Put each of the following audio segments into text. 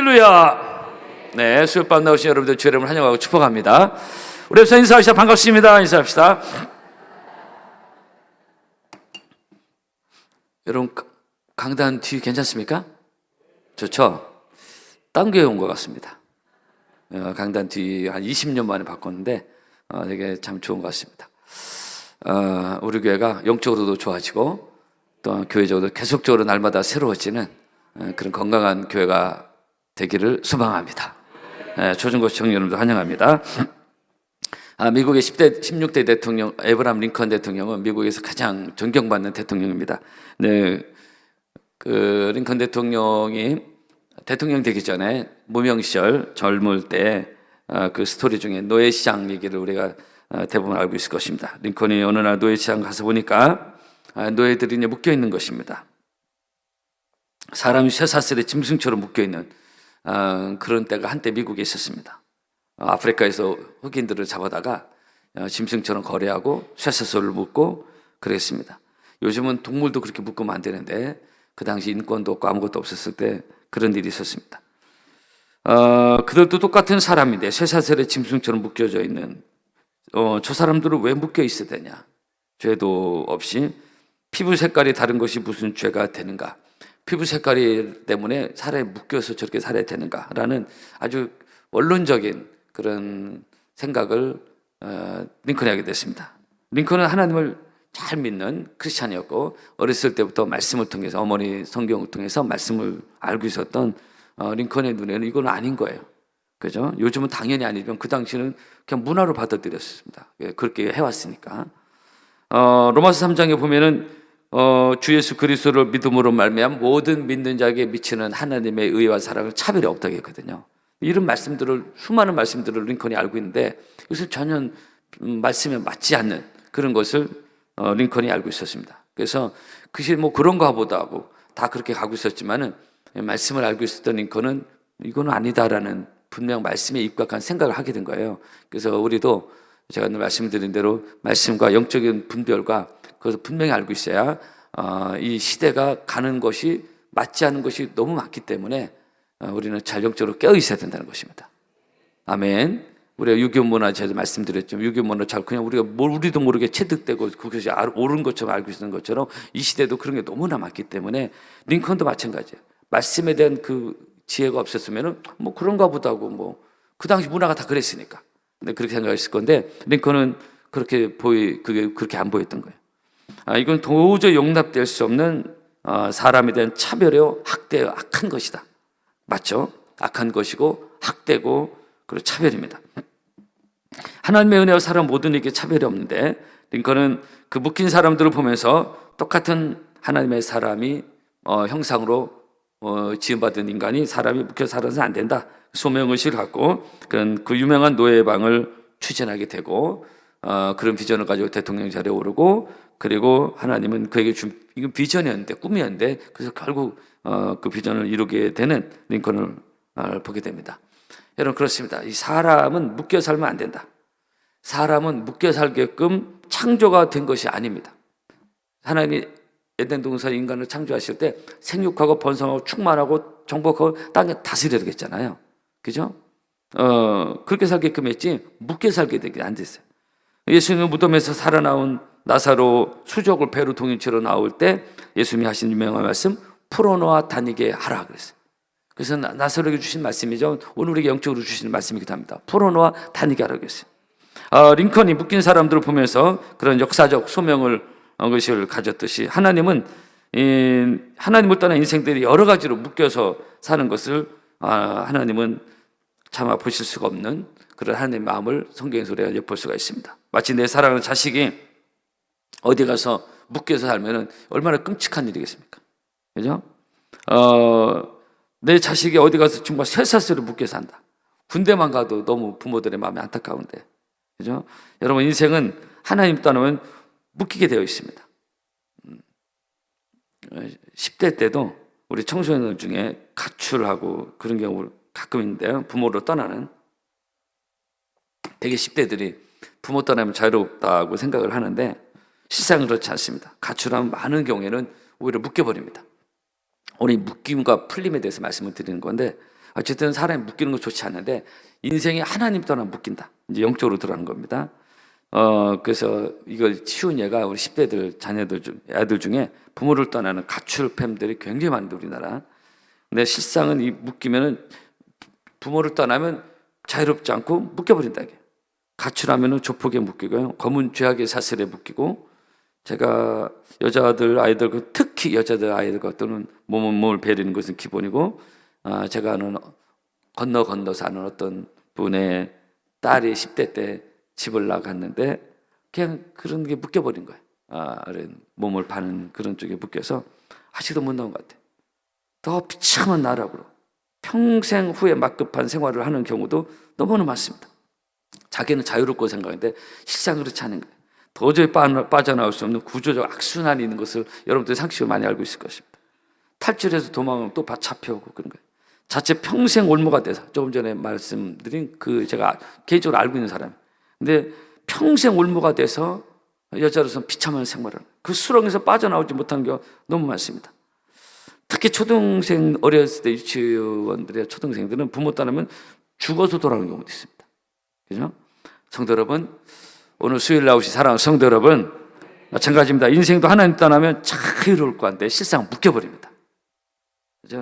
할렐루야. 네, 수요밤 나오신 여러분들 주 이름을 환영하고 축복합니다. 우리 옆에서 인사하시다 반갑습니다. 인사합시다. 여러분 가- 강단 뒤 괜찮습니까? 좋죠? 딴 교회 온 것 같습니다. 어, 강단 뒤 한 20년 만에 바꿨는데 어, 되게 참 좋은 것 같습니다. 어, 우리 교회가 영적으로도 좋아지고 또 교회적으로 계속적으로 날마다 새로워지는 어, 그런 건강한 교회가 되기를 소망합니다. 예, 조준고 시청 여러분들 환영합니다. 아, 미국의 10대, 16대 대통령 에브람 링컨 대통령은 미국에서 가장 존경받는 대통령입니다. 네, 그 링컨 대통령이 대통령 되기 전에 무명 시절 젊을 때 그 스토리 중에 노예 시장 얘기를 우리가 어, 대부분 알고 있을 것입니다. 링컨이 어느 날 노예 시장 가서 보니까 아, 노예들이 묶여 있는 것입니다. 사람이 쇠사슬에 짐승처럼 묶여 있는 어, 그런 때가 한때 미국에 있었습니다. 어, 아프리카에서 흑인들을 잡아다가 어, 짐승처럼 거래하고 쇠사슬을 묶고 그랬습니다. 요즘은 동물도 그렇게 묶으면 안 되는데 그 당시 인권도 없고 아무것도 없었을 때 그런 일이 있었습니다. 어, 그들도 똑같은 사람인데 쇠사슬에 짐승처럼 묶여져 있는 어, 저 사람들은 왜 묶여 있어야 되냐? 죄도 없이 피부 색깔이 다른 것이 무슨 죄가 되는가? 피부 색깔이 때문에 사람이 묶여서 저렇게 살아야 되는가라는 아주 원론적인 그런 생각을 어, 링컨이 하게 됐습니다. 링컨은 하나님을 잘 믿는 크리스찬이었고 어렸을 때부터 말씀을 통해서 어머니 성경을 통해서 말씀을 알고 있었던 어, 링컨의 눈에는 이건 아닌 거예요. 그죠? 요즘은 당연히 아니지만 그 당시는 그냥 문화로 받아들였습니다. 예, 그렇게 해왔으니까. 어, 로마서 3장에 보면은 어, 주 예수 그리스도를 믿음으로 말미암 모든 믿는 자에게 미치는 하나님의 의와 사랑을 차별이 없다고 했거든요. 이런 말씀들을 수많은 말씀들을 링컨이 알고 있는데 이것은 전혀 음, 말씀에 맞지 않는 그런 것을 어, 링컨이 알고 있었습니다. 그래서 그것이 뭐 그런가 보다 하고 다 그렇게 가고 있었지만은 말씀을 알고 있었던 링컨은 이거는 아니다라는 분명 말씀에 입각한 생각을 하게 된 거예요. 그래서 우리도 제가 오늘 말씀드린 대로 말씀과 영적인 분별과 그것을 분명히 알고 있어야 어, 이 시대가 가는 것이 맞지 않은 것이 너무 많기 때문에 어, 우리는 잘 영적으로 깨어 있어야 된다는 것입니다. 아멘. 우리가 유교 문화 제가 말씀드렸죠. 유교 문화 잘 그냥 우리가 뭘 우리도 모르게 체득되고 그것이 알- 옳은 것처럼 알고 있는 것처럼 이 시대도 그런 게 너무나 많기 때문에 링컨도 마찬가지예요. 말씀에 대한 그 지혜가 없었으면은 뭐 그런가 보다고 뭐 그 당시 문화가 다 그랬으니까. 근데 그렇게 생각했을 건데 링컨은 그렇게 보이 그게 그렇게 안 보였던 거예요. 아, 이건 도저히 용납될 수 없는 어, 사람에 대한 차별이요, 학대요, 악한 것이다. 맞죠? 악한 것이고 학대고 그리고 차별입니다. 하나님의 은혜와 사람 모든 에게 차별이 없는데 링컨은 그 묶인 사람들을 보면서 똑같은 하나님의 사람이 어, 형상으로 어, 지음받은 인간이 사람이 묶여 살아서는 안 된다. 소명의식을 갖고 그런 그 유명한 노예의 방을 추진하게 되고 어, 그런 비전을 가지고 대통령 자리에 오르고 그리고 하나님은 그에게 준 이건 비전이었는데 꿈이었는데 그래서 결국 어, 그 비전을 이루게 되는 링컨을 어, 보게 됩니다. 여러분 그렇습니다. 이 사람은 묶여 살면 안 된다. 사람은 묶여 살게끔 창조가 된 것이 아닙니다. 하나님이 에덴 동산 인간을 창조하실 때 생육하고 번성하고 충만하고 정복하고 땅에 다스려야 되겠잖아요. 그죠? 어, 그렇게 살게끔 했지 묶여 살게 되게 안 됐어요. 예수님은 무덤에서 살아나온 나사로 수족을 배로 동인처럼 나올 때 예수님이 하신 유명한 말씀 풀어놓아 다니게 하라 그랬어요. 그래서 나- 나사로에게 주신 말씀이죠. 오늘 우리에게 영적으로 주시는 말씀이기도 합니다. 풀어놓아 다니게 하라 그랬어요. 어, 링컨이 묶인 사람들을 보면서 그런 역사적 소명을 어, 것을 가졌듯이 하나님은 이, 하나님을 떠난 인생들이 여러 가지로 묶여서 사는 것을 아, 하나님은 참아 보실 수가 없는 그런 하나님의 마음을 성경에서 우리가 엿볼 수가 있습니다. 마치 내 사랑하는 자식이 어디 가서 묶여서 살면은 얼마나 끔찍한 일이겠습니까? 그죠? 어, 내 자식이 어디 가서 정말 쇠사슬에 묶여 산다. 군대만 가도 너무 부모들의 마음이 안타까운데. 그죠? 여러분, 인생은 하나님 떠나면 묶이게 되어 있습니다. 음, 10대 때도 우리 청소년들 중에 가출하고 그런 경우 가끔 있는데요. 부모로 떠나는. 되게 10대들이 부모 떠나면 자유롭다고 생각을 하는데 실상은 그렇지 않습니다. 가출하면 많은 경우에는 오히려 묶여버립니다. 오늘 이 묶임과 풀림에 대해서 말씀을 드리는 건데 어쨌든 사람이 묶이는 거 좋지 않은데 인생이 하나님 떠나 묶인다. 이제 영적으로 들어가는 겁니다. 어 그래서 이걸 치운 예가 우리 10대들 자녀들 중 애들 중에 부모를 떠나는 가출팸들이 굉장히 많은데 우리나라. 근데 실상은 이 묶이면은 부모를 떠나면 자유롭지 않고 묶여버린다 이게. 가출하면은 조폭에 묶이고요. 검은 죄악의 사슬에 묶이고 제가 여자들 아이들 그 특히 여자들 아이들 같은 몸은 몸을 베리는 것은 기본이고 아, 제가 아는 건너 건너 사는 어떤 분의 딸이 10대 때 집을 나갔는데 그냥 그런 게 묶여버린 거예요. 아, 몸을 파는 그런 쪽에 묶여서 아직도 못 나온 것 같아요. 더 비참한 나라고 평생 후에 막급한 생활을 하는 경우도 너무나 많습니다. 자기는 자유롭고 생각하는데 실상 그렇지 않은 거예요. 도저히 빠- 빠져나올 수 없는 구조적 악순환이 있는 것을 여러분들이 상식으로 많이 알고 있을 것입니다. 탈출해서 도망하면 또 바- 잡혀오고 그런 거예요. 자체 평생 올무가 돼서 조금 전에 말씀드린 그 제가 개인적으로 알고 있는 사람. 근데 평생 올무가 돼서 여자로서 비참한 생활을. 그 수렁에서 빠져나오지 못한 게 너무 많습니다. 특히 초등생 어렸을 때 유치원들의 초등생들은 부모 떠나면 죽어서 돌아오는 경우도 있습니다. 그죠? 성도 여러분, 오늘 수요일 나오신 사랑하는 성도 여러분, 마찬가지입니다. 인생도 하나님 떠나면 자유로울 것 같은데 실상 묶여버립니다.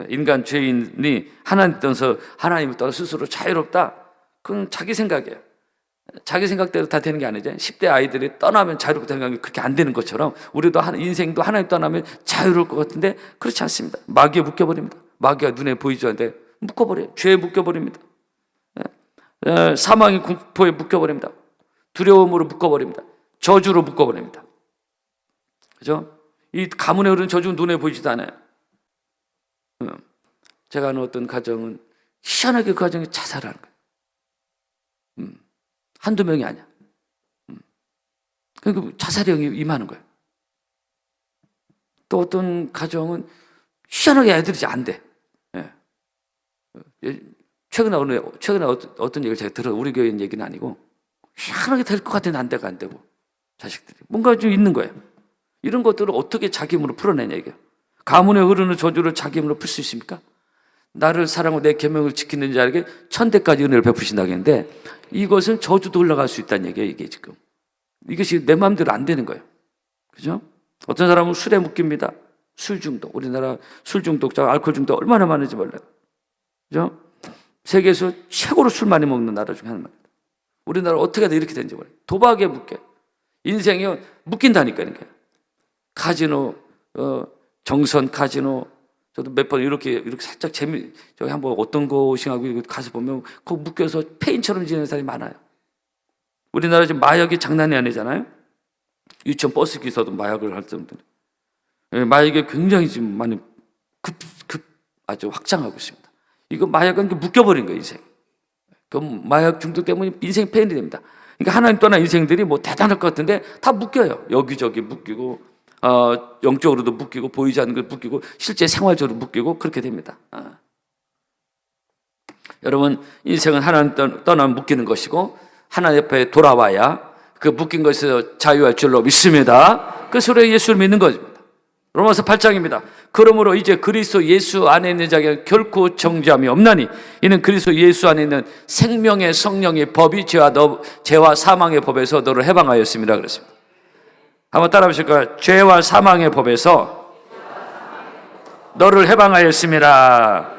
인간 죄인이 하나님 떠나서 하나님을 떠나 스스로 자유롭다? 그건 자기 생각이에요. 자기 생각대로 다 되는 게 아니죠. 10대 아이들이 떠나면 되는 게 그렇게 안 되는 것처럼 우리도 한 인생도 하나님 떠나면 자유로울 것 같은데 그렇지 않습니다. 마귀에 묶여버립니다. 마귀가 눈에 보이지 않는데 묶어버려요. 죄에 묶여버립니다. 예. 에, 사망의 공포에 묶여버립니다. 두려움으로 묶어버립니다. 저주로 묶어버립니다. 그죠? 이 가문에 흐르는 저주 눈에 보이지도 않아요. 음. 제가 아는 어떤 가정은 희한하게 그 가정이 자살하는 거예요. 음. 한두 명이 아니야. 음. 그러니까 자살형이 임하는 거예요. 또 어떤 가정은 희한하게 애들이 안 돼. 예. 예, 최근에 어느 최근에 어떤 얘기를 제가 들어 우리 교회 얘기는 아니고 희한하게 될 것 같은데 안 되고 안 되고 자식들이 뭔가 좀 있는 거예요. 이런 것들을 어떻게 자기 힘으로 풀어내냐 이게. 가문에 흐르는 저주를 자기 힘으로 풀 수 있습니까? 나를 사랑하고 내 계명을 지키는 자에게 천대까지 은혜를 베푸신다겠는데 이것은 저주도 올라갈 수 있다는 얘기예요 이게 지금. 이것이 내 마음대로 안 되는 거예요. 그죠? 어떤 사람은 술에 묶입니다. 술 중독. 우리나라 술 중독자, 알코올 중독 얼마나 많은지 몰라요. 그죠? 세계에서 최고로 술 많이 먹는 나라 중에 하나입니다. 우리나라 어떻게 해서 이렇게 된지 몰라요. 도박에 묶여. 인생이 묶인다니까, 이렇게. 카지노, 어, 정선 카지노. 저도 몇 번 이렇게, 이렇게 살짝 재미, 저기 한번 어떤 곳이 하고 이거 가서 보면 거기 묶여서 페인처럼 지내는 사람이 많아요. 우리나라 지금 마약이 장난이 아니잖아요. 유치원 버스 기사도 마약을 할 정도로. 예, 마약이 굉장히 지금 많이 급, 급 아주 확장하고 있습니다. 이거 마약은 그 묶여버린 거예요, 인생. 그 마약 중독 때문에 인생 폐인이 됩니다. 그러니까 하나님 떠난 인생들이 뭐 대단할 것 같은데 다 묶여요. 여기저기 묶이고, 어, 영적으로도 묶이고, 보이지 않는 걸 묶이고, 실제 생활적으로 묶이고, 그렇게 됩니다. 아. 여러분, 인생은 하나님 떠- 떠나면 묶이는 것이고, 하나님 옆에 돌아와야 그 묶인 것에서 자유할 줄로 믿습니다. 그 소리에 예수를 믿는 것입니다. 로마서 8장입니다. 그러므로 이제 그리스도 예수 안에 있는 자에게 결코 정죄함이 없나니 이는 그리스도 예수 안에 있는 생명의 성령의 법이 죄와 너, 죄와 사망의 법에서 너를 해방하였습니다. 그랬습니다. 한번 따라 보실까요? 죄와 사망의 법에서 너를 해방하였습니다.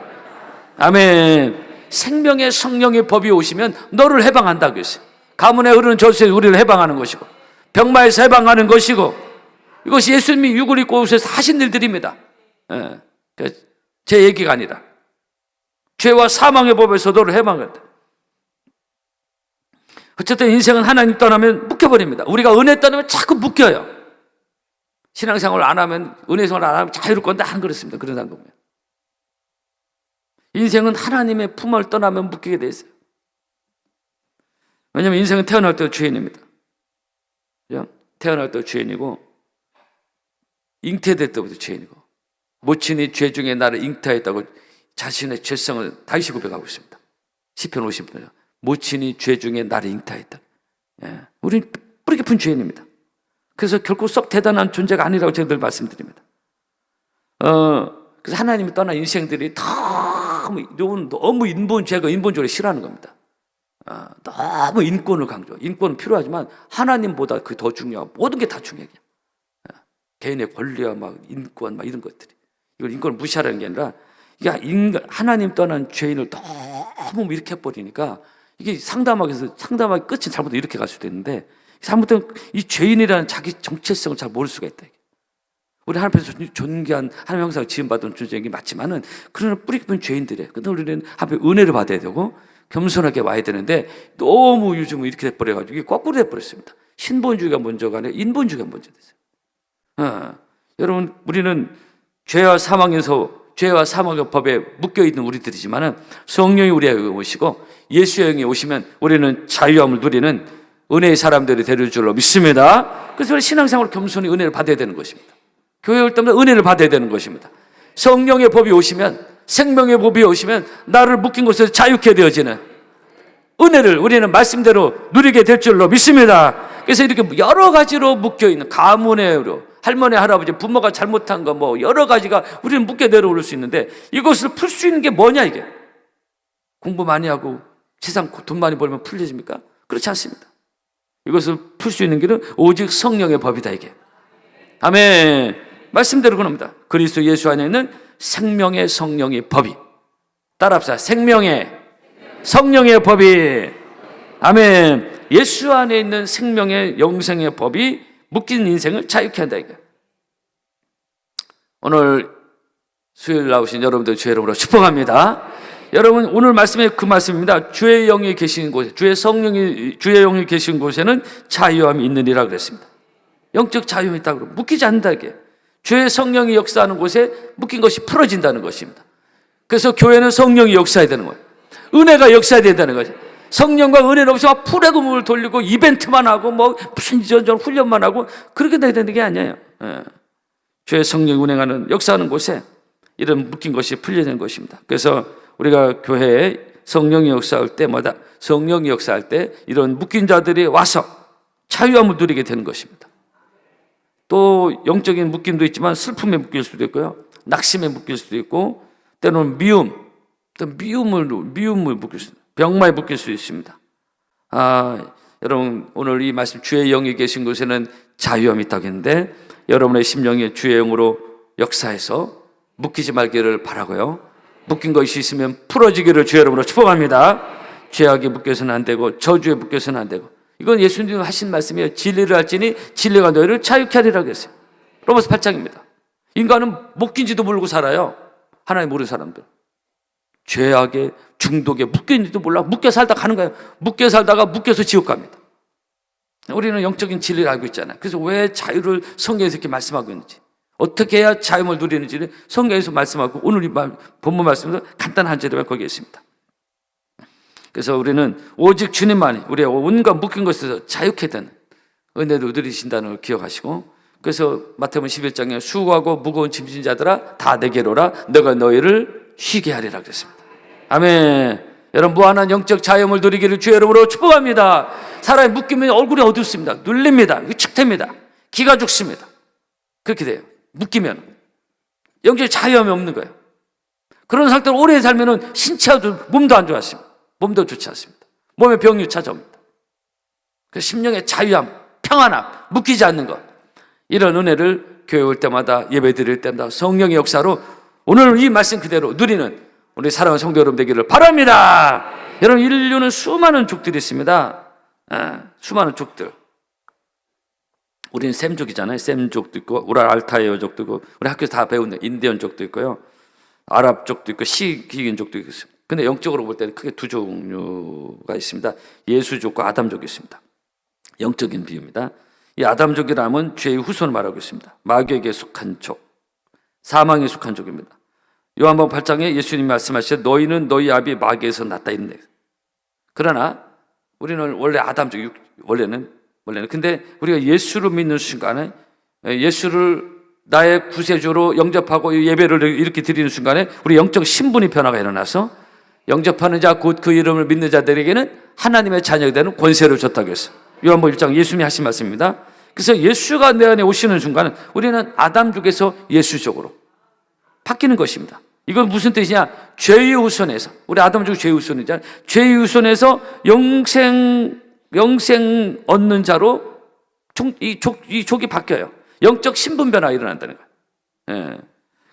아멘. 생명의 성령의 법이 오시면 너를 해방한다 그랬어요. 가문에 흐르는 저수에 우리를 해방하는 것이고 병마에서 해방하는 것이고 이것이 예수님이 육을 입고 오셔서 하신 일들입니다. 예. 그러니까 제 얘기가 아니라 죄와 사망의 법에서 너를 해방한다. 어쨌든 인생은 하나님 떠나면 묶여버립니다. 우리가 은혜 떠나면 자꾸 묶여요. 신앙생활 안 하면 은혜 생활 안 하면 자유로울 건데 안 그렇습니다. 그런 사람 보면. 인생은 하나님의 품을 떠나면 묶이게 돼 있어요. 왜냐하면 인생은 태어날 때 죄인입니다. 그죠? 태어날 때 죄인이고 때부터 죄인이고 모친이 죄 중에 나를 잉태했다고 자신의 죄성을 다시 고백하고 있습니다. 시편 50편 모친이 죄 중에 나를 잉태했다. 예. 우리는 뿌리 깊은 죄인입니다. 그래서 결코 썩 대단한 존재가 아니라고 제가 늘 말씀드립니다. 어, 그래서 하나님이 떠난 인생들이 더 너무 너무 인본 죄가 인본주의를 싫어하는 겁니다. 아, 너무 인권을 강조. 인권은 필요하지만 하나님보다 그 더 중요한 모든 게 다 중요해. 아, 개인의 권리와 막 인권 막 이런 것들이 이걸 인권을 무시하라는 게 아니라 이게 인간 하나님 떠난 죄인을 너무 이렇게 해버리니까 이게 상담하기 위해서 상담하기 끝이 잘못하면 이렇게 갈 수도 있는데 잘못하면 이 죄인이라는 자기 정체성을 잘 모를 수가 있다. 우리 하나님 앞에서 존귀한 하나님 형상 지음받은 존재인 맞지만은 그러나 뿌리 깊은 죄인들이에요. 근데 우리는 하나님 은혜를 받아야 되고 겸손하게 와야 되는데 너무 요즘은 이렇게 돼버려가지고 이게 거꾸로 돼버렸습니다. 신본주의가 먼저가 아니라 인본주의가 먼저 됐어요. 어, 여러분 우리는 죄와 사망에서 죄와 사망의 법에 묶여 있는 우리들이지만은 성령이 우리에게 오시고 예수의 영이 오시면 우리는 자유함을 누리는 은혜의 사람들이 되는 줄로 믿습니다. 그래서 신앙생활 겸손히 은혜를 받아야 되는 것입니다. 교회 올 때마다 은혜를 받아야 되는 것입니다. 성령의 법이 오시면 생명의 법이 오시면 나를 묶인 곳에서 자유케 되어지는 은혜를 우리는 말씀대로 누리게 될 줄로 믿습니다. 그래서 이렇게 여러 가지로 묶여 있는 가문의로 할머니 할아버지 부모가 잘못한 거 뭐 여러 가지가 우리는 묶여 내려올 수 있는데 이것을 풀 수 있는 게 뭐냐 이게 공부 많이 하고 세상 돈 많이 벌면 풀려집니까? 그렇지 않습니다. 이것을 풀 수 있는 길은 오직 성령의 법이다 이게. 아멘. 말씀대로 그럽니다. 그리스도 예수 안에 있는 생명의 성령의 법이 따라합시다. 생명의 성령의 법이 아멘. 예수 안에 있는 생명의 영생의 법이 묶인 인생을 자유케 한다 이거. 오늘 수요일 나오신 여러분들 주의 이름으로 축복합니다. 여러분 오늘 말씀에 그 말씀입니다. 주의 영이 계신 곳에 주의 성령이 주의 영이 계신 곳에는 자유함이 있느니라 그랬습니다. 영적 자유함이 있다고 묶이지 않는다 이게. 주의 성령이 역사하는 곳에 묶인 것이 풀어진다는 것입니다. 그래서 교회는 성령이 역사해야 되는 거예요. 은혜가 역사해야 된다는 거죠. 성령과 은혜는 없이 막 풀의 구멍을 돌리고 이벤트만 하고 뭐 무슨 이전전 훈련만 하고 그렇게 되는 게 아니에요. 예. 주의 성령 운행하는 역사하는 곳에 이런 묶인 것이 풀려진 것입니다. 그래서 우리가 교회에 성령이 역사할 때마다 성령이 역사할 때 이런 묶인 자들이 와서 자유함을 누리게 되는 것입니다. 또 영적인 묶임도 있지만 슬픔에 묶일 수도 있고요. 낙심에 묶일 수도 있고 때로는 미움, 또 미움을 미움을 묶일 수, 병마에 묶일 수 있습니다. 아, 여러분 오늘 이 말씀 주의 영이 계신 곳에는 자유함이 있다고 했는데 여러분의 심령이 주의 영으로 역사해서 묶이지 말기를 바라고요. 묶인 것이 있으면 풀어지기를 주의 이름으로 축복합니다. 죄악에 묶여서는 안 되고 저주에 묶여서는 안 되고 이건 예수님 하신 말씀이에요. 진리를 할지니 진리가 너희를 자유케 하리라고 했어요. 로마서 8장입니다. 인간은 묶인지도 모르고 살아요. 하나님 모르는 사람들. 죄악에 중독에 묶여 있는지도 몰라. 묶여 살다 가는 거예요. 묶여 살다가 묶여서 지옥 갑니다. 우리는 영적인 진리를 알고 있잖아요. 그래서 왜 자유를 성경에서 이렇게 말씀하고 있는지. 어떻게 해야 자유를 누리는지를 성경에서 말씀하고 오늘 이 본문 말씀에서 간단한 제도가 거기에 있습니다. 그래서 우리는 오직 주님만이 우리의 온갖 묶인 것에서 자유케 되는 은혜를 누리신다는 걸 기억하시고 그래서 마태복음 11장에 수고하고 무거운 짐진 자들아 다 내게로라 내가 너희를 쉬게 하리라 그랬습니다. 아멘. 여러분 무한한 영적 자유을 누리기를 주의 이름으로 축복합니다. 사람이 묶이면 얼굴이 어둡습니다. 눌립니다. 축됩니다. 기가 죽습니다. 그렇게 돼요. 묶이면 영적 자유함이 없는 거예요. 그런 상태로 오래 살면은 신체도 몸도 안 좋았습니다. 몸도 좋지 않습니다. 몸에 병이 찾아옵니다. 그 심령의 자유함, 평안함, 묶이지 않는 것. 이런 은혜를 교회 올 때마다 예배 드릴 때마다 성령의 역사로 오늘 이 말씀 그대로 누리는 우리 사랑하는 성도 여러분 되기를 바랍니다. 여러분 인류는 수많은 족들이 있습니다. 아, 수많은 족들. 우리는 셈족이잖아요. 셈족도 있고 우랄 알타이어족도 있고 우리 학교에서 다 배우는 인디언족도 있고요. 아랍족도 있고 시기인족도 있습니다. 근데 영적으로 볼 때는 크게 두 종류가 있습니다. 예수족과 아담족이 있습니다. 영적인 비유입니다. 이 아담족이라면 죄의 후손을 말하고 있습니다. 마귀에게 속한 족, 사망에 속한 족입니다. 요한복음 8장에 예수님이 말씀하시되 너희는 너희 아비 마귀에서 났다 있는데 그러나 우리는 원래 아담족 원래는 원래는 근데 우리가 예수를 믿는 순간에 예수를 나의 구세주로 영접하고 예배를 이렇게 드리는 순간에 우리 영적 신분이 변화가 일어나서 영접하는 자 곧 그 이름을 믿는 자들에게는 하나님의 자녀가 되는 권세를 줬다고 했어요. 요한복음 1장 예수님이 하신 말씀입니다. 그래서 예수가 내 안에 오시는 순간은 우리는 아담족에서 예수족으로 바뀌는 것입니다. 이건 무슨 뜻이냐? 죄유선에서 우리 아담 중 죄유선이잖아요. 죄유선에서 영생 영생 얻는 자로 종, 이, 족, 이 족이 바뀌어요. 영적 신분 변화가 일어난다는 거예요. 예.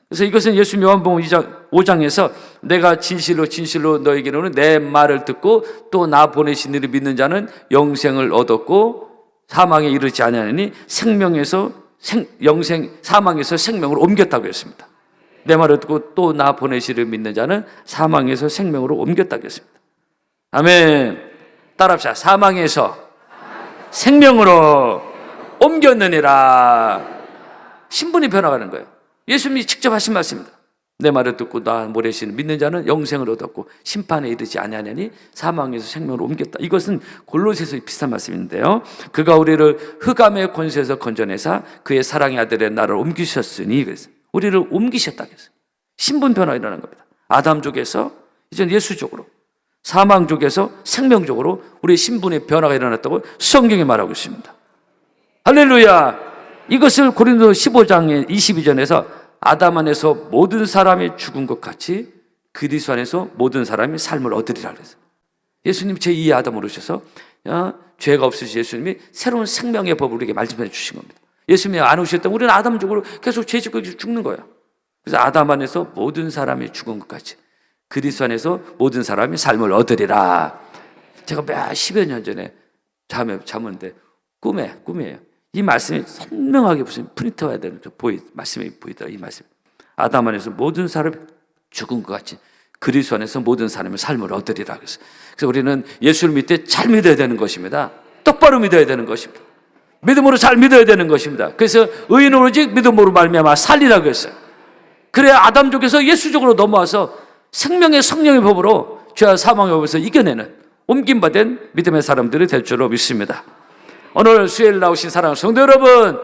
그래서 이것은 예수 요한복음 2장, 5장에서 내가 진실로 진실로 너에게로는 내 말을 듣고 또 나 보내신 이를 믿는 자는 영생을 얻었고 사망에 이르지 아니하니 생명에서 생, 영생 사망에서 생명으로 옮겼다고 했습니다. 내 말을 듣고 또 나 보내시를 믿는 자는 사망에서 생명으로 옮겼다고 했습니다. 아멘. 따라합시다. 사망에서 생명으로 옮겼느니라. 신분이 변화가는 거예요. 예수님이 직접 하신 말씀입니다. 내 말을 듣고 나 모래시는 믿는 자는 영생을 얻었고 심판에 이르지 아니하냐니 사망에서 생명으로 옮겼다. 이것은 골로새서 비슷한 말씀인데요. 그가 우리를 흑암의 권세에서 건져내사 그의 사랑의 아들의 나를 옮기셨으니 그래서 우리를 옮기셨다 그랬어요. 신분 변화 일어난 겁니다. 아담 쪽에서 이제 예수 쪽으로 사망 쪽에서 생명 쪽으로 우리의 신분의 변화가 일어났다고 성경이 말하고 있습니다. 할렐루야! 이것을 고린도 15장의 22절에서 아담 안에서 모든 사람이 죽은 것 같이 그리스도 안에서 모든 사람이 삶을 얻으리라 그랬어요. 예수님 제2의 아담으로 오셔서 어, 죄가 없으신 예수님이 새로운 생명의 법을 우리에게 말씀해 주신 겁니다. 예수님이 안 오셨다면 우리는 아담적으로 계속 죄 짓고 죽는 거예요. 그래서 아담 안에서 모든 사람이 죽은 것 같이 그리스도 안에서 모든 사람이 삶을 얻으리라. 제가 몇 십여 년 전에 잠에 잠었는데 꿈에 꿈이에요. 이 말씀이 선명하게 무슨 프린터 해야 되는 저 보이 말씀이 보이더라 이 말씀. 아담 안에서 모든 사람이 죽은 것 같이 그리스도 안에서 모든 사람의 삶을 얻으리라 그래서 그래서 우리는 예수를 믿되 잘 믿어야 되는 것입니다. 똑바로 믿어야 되는 것입니다. 믿음으로 잘 믿어야 되는 것입니다. 그래서 의인은 오직 믿음으로 말미암아 살리라고 했어요. 그래야 아담 쪽에서 예수 쪽으로 넘어와서 생명의 성령의 법으로 죄와 사망의 법에서 이겨내는 옮김받은 믿음의 사람들이 될 줄로 믿습니다. 오늘 수요일 나오신 사랑하는 성도 여러분,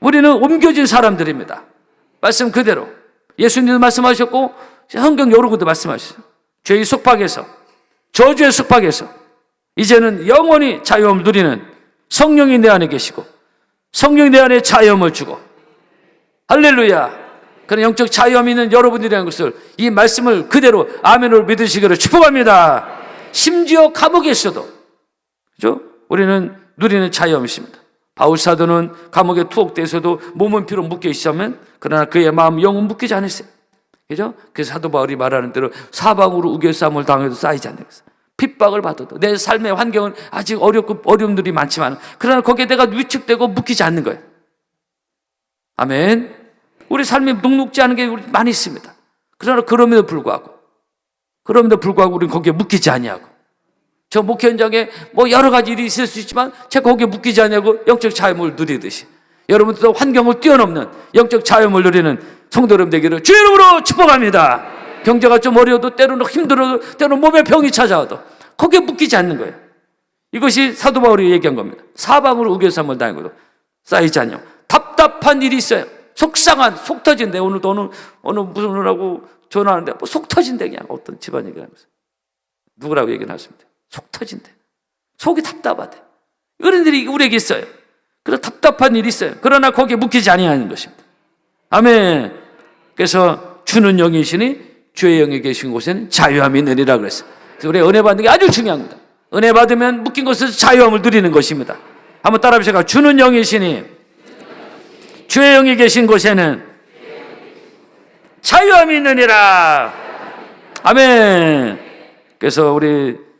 우리는 옮겨진 사람들입니다. 말씀 그대로. 예수님도 말씀하셨고, 성경 군데 말씀하셨어요. 죄의 속박에서, 저주의 속박에서, 이제는 영원히 자유함을 누리는 성령이 내 안에 계시고, 성령이 내 안에 자유함을 주고, 할렐루야. 그런 영적 자유함이 있는 여러분들이라는 것을 이 말씀을 그대로 아멘으로 믿으시기를 축복합니다. 심지어 감옥에 있어도, 그죠? 우리는 누리는 자유함이 있습니다. 바울 사도는 감옥에 투옥돼서도 몸은 비록 묶여 있으면 그러나 그의 마음 영은 묶이지 않았어요. 그죠? 그래서 사도 바울이 말하는 대로 사방으로 우겨싸움을 당해도 쌓이지 것을. 핍박을 받아도 내 삶의 환경은 아직 어렵고 어려움들이 많지만 그러나 거기에 내가 위축되고 묶이지 않는 거예요. 아멘. 우리 삶이 눅눅지 않은 게 많이 있습니다. 그러나 그럼에도 불구하고 그럼에도 불구하고 우리는 거기에 묶이지 아니하고 저 목회 현장에 뭐 여러 가지 일이 있을 수 있지만 제가 거기에 묶이지 않냐고 영적 자유를 누리듯이 여러분들도 환경을 뛰어넘는 영적 자유를 누리는 성도 여러분 되기를 주의 이름으로 축복합니다. 경제가 좀 어려워도 때로는 힘들어도 때로는 몸에 병이 찾아와도 거기에 묶이지 않는 거예요. 이것이 사도 바울이 얘기한 겁니다. 사방으로 우겨삼을 당하고도 쌓이지 않냐. 답답한 일이 있어요. 속상한 속 터진대. 오늘도 어느 어느 무슨 분하고 전화하는데 뭐 속 터진대 그냥 어떤 집안 얘기하면서 누구라고 얘기 나왔습니다. 속 터진대. 속이 답답하대. 일이 우리에게 있어요. 그런 답답한 일이 있어요. 그러나 거기에 묶이지 아니하는 것입니다. 아멘. 그래서 주는 영이시니 주의 영이 계신 곳에는 자유함이 있느니라 그랬어요. 그래서 우리 은혜 받는 게 아주 중요합니다. 은혜 받으면 묶인 곳에서 자유함을 누리는 것입니다. 한번 따라합시다. 주는 영이시니 주의 영이 계신 곳에는 자유함이 있느니라. 아멘. 그래서 우리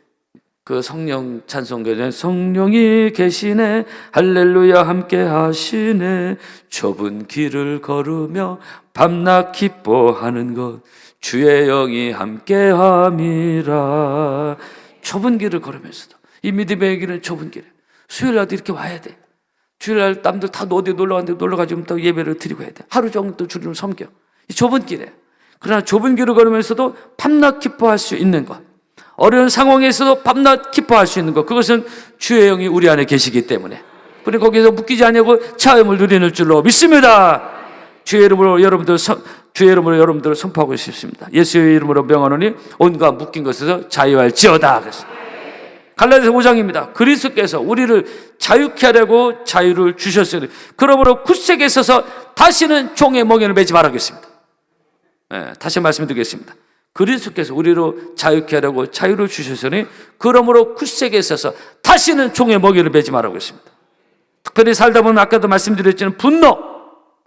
그 성령 찬송교는 성령이 계시네. 할렐루야 함께 하시네. 좁은 길을 걸으며 밤낮 기뻐하는 것 주의 영이 함께 함이라. 좁은 길을 걸으면서도 이 믿음의 길은 좁은 길에. 수요일 날도 이렇게 와야 돼. 주일 날 남들 다 어디 놀러 갔는데 놀러 가지고 또 예배를 드리고 해야 돼. 하루 정도 주님을 섬겨. 이 좁은 길에. 그러나 좁은 길을 걸으면서도 밤낮 기뻐할 수 있는 것 어려운 상황에서도 밤낮 기뻐할 수 있는 것. 그것은 주의 영이 우리 안에 계시기 때문에. 우리 거기서 묶이지 않냐고 차음을 누리는 줄로 믿습니다. 주의 이름으로 여러분들 선- 주의 이름으로 여러분들을 선포하고 싶습니다. 예수의 이름으로 명하노니 온갖 묶인 것에서 자유할지어다. 그랬어요 갈라디아서 5장입니다. 그리스도께서 우리를 자유케 하려고 자유를 주셨어요. 그러므로 굳세게 서서 다시는 종의 멍에를 매지 말아겠습니다. 예, 다시 말씀드리겠습니다. 그리스도께서 우리로 자유케 하려고 자유를 주셨으니 그러므로 굳세게 있어서 다시는 종의 먹이를 매지 말라고 했습니다. 특별히 살다 보면 아까도 말씀드렸지만 분노,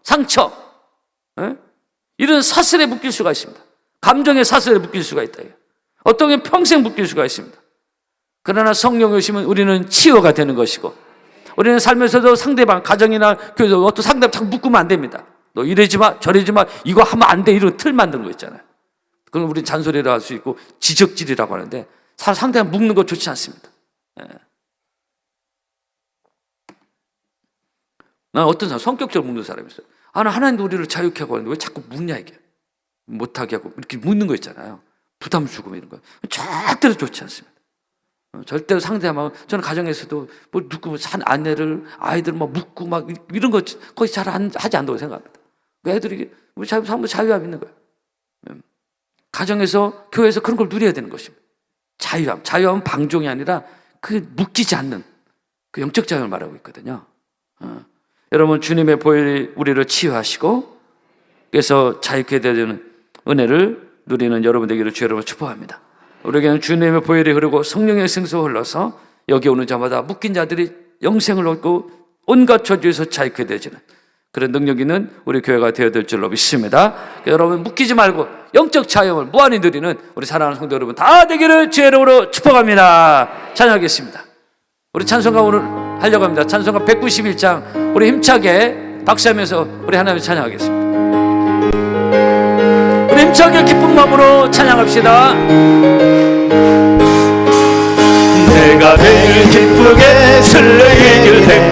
상처, 예? 이런 사슬에 묶일 수가 있습니다. 감정의 사슬에 묶일 수가 있다. 어떤 게 평생 묶일 수가 있습니다. 그러나 성령이 오시면 우리는 치유가 되는 것이고 우리는 살면서도 상대방 가정이나 교회에서 어떤 상대방 자꾸 묶으면 안 됩니다. 너 이러지 마, 저러지 마, 이거 하면 안 돼 이런 틀 만드는 거 있잖아요. 그럼 우리는 잔소리를 할 수 있고 지적질이라고 하는데 사- 상대방 묶는 거 좋지 않습니다. 예. 난 어떤 사람 성격적으로 묶는 사람이 있어요. 아, 나 하나님도 우리를 자유케 하고 하는데 왜 자꾸 묶냐 이게 못하게 하고 이렇게 묶는 거 있잖아요. 부담 주고 뭐 이런 거 절대로 좋지 않습니다. 어, 절대로 상대하면 저는 가정에서도 뭐 누구 산 아내를 아이들 막 묶고 막 이런 거 거의 잘 안, 하지 않는다고 생각합니다. 그 애들이 우리 자유, 전부 자유함 있는 거예요. 음. 가정에서 교회에서 그런 걸 누려야 되는 것입니다. 자유함, 자유함은 방종이 아니라 그 묶이지 않는 그 영적 자유를 말하고 있거든요. 어. 여러분 주님의 보혈이 우리를 치유하시고 그래서 자유케 되는 은혜를 누리는 여러분 되기를 주 여러분 축복합니다. 우리에게는 주님의 보혈이 흐르고 성령의 생수가 흘러서 여기 오는 자마다 묶인 자들이 영생을 얻고 온갖 저주에서 자유케 되지는 그런 능력 있는 우리 교회가 되어야 될 줄로 믿습니다. 여러분 묶이지 말고 영적 자유를 무한히 누리는 우리 사랑하는 성도 여러분 다 되기를 주의 이름으로 축복합니다. 찬양하겠습니다. 우리 찬송가 오늘 하려고 합니다. 찬송가 191장 우리 힘차게 박수하면서 우리 하나님 찬양하겠습니다. 우리 힘차게 기쁜 마음으로 찬양합시다. 내가 매일 기쁘게 설레게 될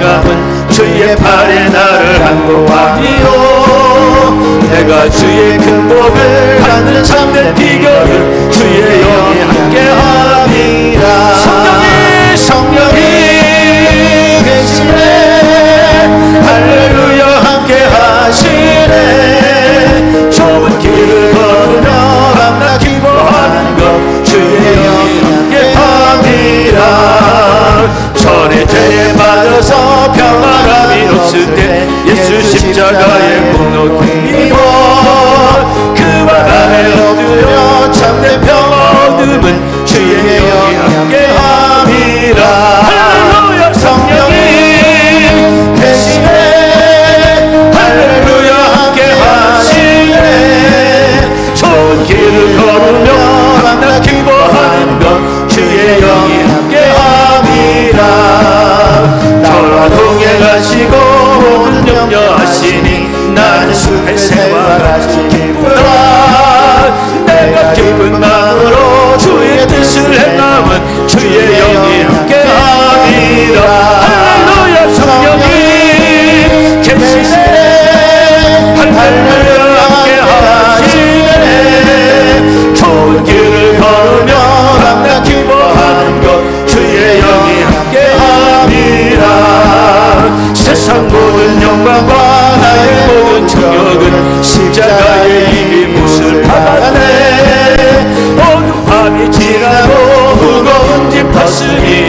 내가 주의 큰 복을 받는 참된 비결을 주의 영이 함께함이라. 성령이 성령이 계시네. 할렐루야 함께하시네. 좁은 길을 걸으며 밤낮 기뻐하는 것 주의 영이 함께함이라. 전에 죄에 빠져서 평안함이 없을 때 예수 십자가의 나의 엎드려 참된 평화 얻음은 주의 무거